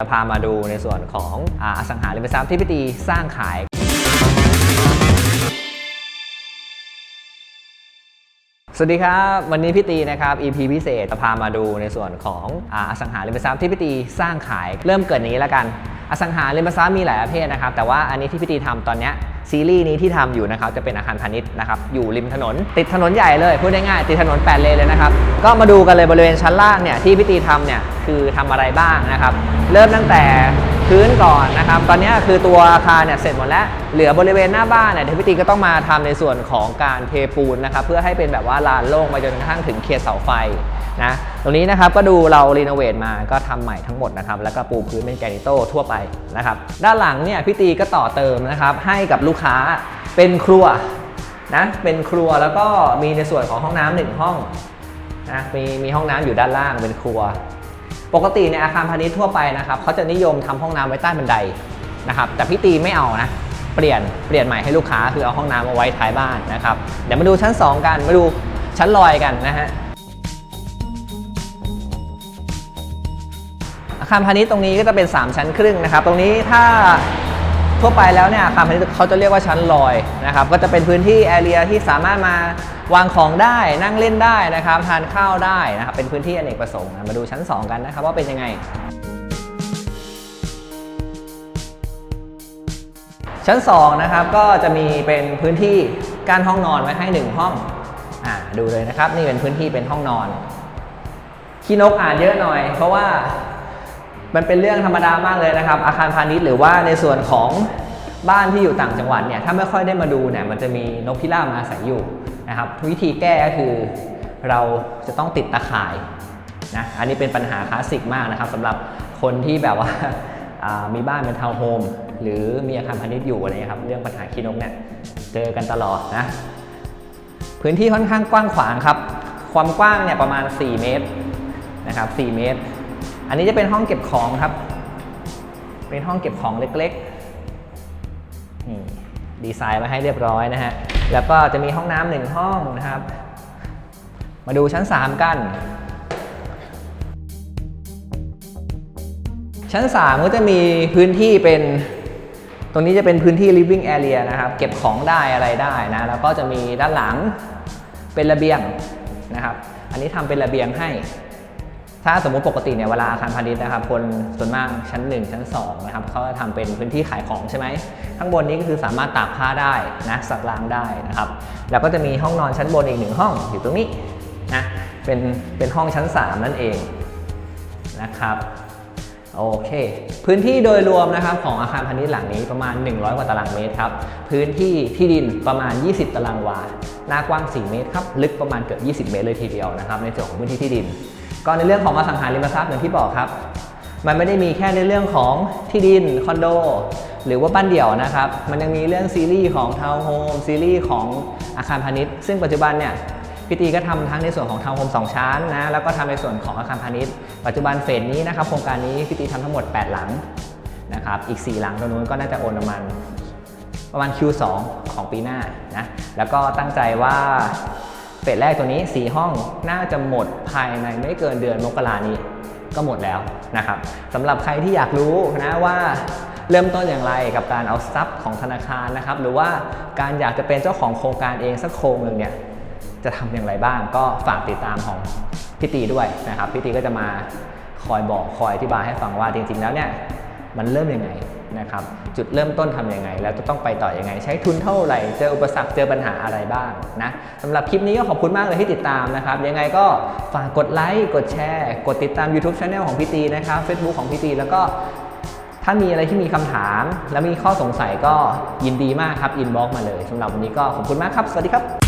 จะพามาดูในส่วนของอสังหาริมทรัพย์ที่พี่ตีสร้างขาย สวัสดีครับ วันนี้พี่ตีนะครับ EP พิเศษจะพามาดูในส่วนของอสังหาริมทรัพย์ที่พี่ตีสร้างขาย เริ่มเกิดนี้แล้วกัน อสังหาริมทรัพย์มีหลายประเภทนะครับ แต่ว่าอันนี้ที่พี่ตีทำตอนนี้ซีรีส์นี้ที่ทำอยู่นะครับจะเป็นอาคารพาณิชย์นะครับอยู่ริมถนน ติดถนนใหญ่เลยพูดง่ายๆติดถนน8เลนเลยนะครับก็มาดูกันเลยบริเวณชั้นล่างเนี่ยที่พี่ตีทำเนี่ยคือทำอะไรบ้างนะครับ เริ่มตั้งแต่พื้นก่อนนะครับ ตอนนี้คือตัวอาคารเนี่ยเสร็จหมดแล้ว เหลือบริเวณหน้าบ้านเนี่ยเดี๋ยวพี่ตีก็ต้องมาทำในส่วนของการเทปูนนะครับ เพื่อให้เป็นแบบว่าลานโล่งไปจนกระทั่งถึงเคลียร์เสาไฟ นะตรงนี้นะครับก็ดูเรารีโนเวทมาก็ทำใหม่ทั้งหมดนะครับแล้วก็ปูพื้นเป็นแกนิโต้ทั่วไปนะครับด้านหลังเนี่ยพี่ตีก็ต่อเติมนะครับให้กับลูกค้าเป็นครัวนะเป็นครัวแล้วก็มีในส่วนของห้องน้ำหนึ่งห้องนะมีมีห้องน้ำอยู่ด้านล่างเป็นครัว ปกติในอาคารพาณิชย์ทั่วไปนะครับเขาจะนิยมทำห้องน้ำไว้ใต้บันไดนะครับแต่พี่ตีไม่เอานะเปลี่ยนเปลี่ยนใหม่ให้ลูกค้าคือเอาห้องน้ำมาไว้ท้ายบ้านนะครับเดี๋ยวมาดูชั้น 2 กันมาดูชั้นลอยกันนะฮะ อาคารพาณิชย์ตรงนี้ก็จะเป็น 3 ชั้นครึ่งนะครับ ตรงนี้ถ้าทั่วไปแล้วเนี่ยอาคารพาณิชย์เขาจะเรียกว่าชั้นลอยนะครับ ก็จะเป็นพื้นที่แอเรียที่สามารถมาวางของได้นั่งเล่นได้นะครับ ทานข้าวได้นะครับ เป็นพื้นที่อเนกประสงค์นะมาดูชั้น 2 กันนะครับว่าเป็นยังไง ชั้น 2 นะครับก็จะมีเป็นพื้นที่การห้องนอนไว้ให้ 1 ห้องอ่าดูเลยนะครับ นี่เป็นพื้นที่เป็นห้องนอนขี้นกอ่านเยอะหน่อย เพราะว่า มันเป็นเรื่องธรรมดามากเลยนะครับ อาคารพาณิชย์หรือว่าในส่วนของบ้านที่อยู่ต่างจังหวัดเนี่ยถ้าไม่ค่อยได้มาดูเนี่ยมันจะมีนกพิราบมาอาศัยอยู่นะครับวิธีแก้ก็คือเราจะต้องติดตะข่ายนะอันนี้เป็นปัญหาคลาสสิกมากนะครับสำหรับคนที่แบบว่าามีบ้านเป็นทาวน์โฮมหรือมีอาคารพาณิชย์อยู่อะไรเงี้ยครับเรื่องปัญหาขี้นกเนี่ยเจอกันตลอดนะพื้นที่ค่อนข้างกว้างขวางครับ ความกว้างเนี่ยประมาณ 4 เมตรนะครับ 4 เมตร อันนี้จะเป็นห้องเก็บของครับ เป็นห้องเก็บของเล็กๆ นี่ดีไซน์ไว้ให้เรียบร้อยนะฮะ แล้วก็จะมีห้องน้ำหนึ่งห้องนะครับ มาดูชั้น 3 กัน ชั้น 3 ก็จะมีพื้นที่เป็น ตรงนี้จะเป็นพื้นที่ living area นะครับ เก็บของได้อะไรได้นะ แล้วก็จะมีด้านหลังเป็นระเบียงนะครับ อันนี้ทำเป็นระเบียงให้ ถ้าสมมุติปกติเนี่ยเวลาอาคารพาณิชย์นะครับคนส่วนมากชั้น 1 ชั้น2นะครับเขาจะทำเป็นพื้นที่ขายของใช่ไหมข้างบนนี้ก็คือสามารถตากผ้าได้นะสักล้างได้นะครับแล้วก็จะมีห้องนอนชั้นบนอีกหนึ่งห้องอยู่ตรงนี้นะเป็นเป็นห้องชั้น 3 นั่นเองนะครับโอเค พื้นที่โดยรวมนะครับของอาคารพาณิชย์หลังนี้ประมาณ 100 กว่าตารางเมตรครับ พื้นที่ที่ดินประมาณ 20 ตารางวา หน้ากว้าง 4 เมตรครับ ลึกประมาณเกือบ 20 เมตรเลยทีเดียวนะครับ ในส่วนของพื้นที่ที่ดิน ก็ในเรื่องของอสังหาริมทรัพย์อย่างที่บอกครับ มันไม่ได้มีแค่ในเรื่องของที่ดินคอนโดหรือว่าบ้านเดี่ยวนะครับ มันยังมีเรื่องซีรีส์ของทาวน์โฮมซีรีส์ของอาคารพาณิชย์ ซึ่งปัจจุบันเนี่ยพี่ตีก็ทำทั้งในส่วนของทาวน์โฮม2ชั้นนะแล้วก็ทำในส่วนของอาคารพาณิชย์ ปัจจุบันเฟสนี้นะครับโครงการนี้พี่ตีทำทั้งหมด 8 หลังนะครับอีก 4 หลังตรงนู้นก็น่าจะโอนประมาณประมาณ Q2 ของปีหน้านะแล้วก็ตั้งใจว่า เฟสแรกตัวนี้ 4 ห้องน่าจะหมดภายในไม่เกินเดือนมกรานี้ก็หมดแล้วนะครับสำหรับใครที่อยากรู้นะว่าเริ่มต้นอย่างไรกับการเอาทรัพย์ของธนาคารนะครับ หรือว่าการอยากจะเป็นเจ้าของโครงการเองสักโครงหนึ่งเนี่ยจะทำอย่างไรบ้างก็ฝากติดตามของพี่ตีด้วยนะครับพี่ตีก็จะมาคอยบอกคอยอธิบายให้ฟังว่าจริงๆแล้วเนี่ย มันเริ่มยังไงนะครับจุดเริ่มต้นทำยังไง แล้วจะต้องไปต่อยังไง ใช้ทุนเท่าไหร่ เจออุปสรรคเจอปัญหาอะไรบ้างนะสำหรับคลิปนี้ก็ขอบคุณมากเลยที่ติดตามนะครับ ยังไงก็ฝากกดไลค์กดแชร์ กดติดตาม YouTube Channel ของพี่ตีนะครับ Facebook ของพี่ตีแล้วก็ถ้ามีอะไรที่มีคำถาม และมีข้อสงสัยก็ยินดีมากครับอินบ็อกมาเลยสำหรับวันนี้ก็ขอบคุณมากครับ สวัสดีครับ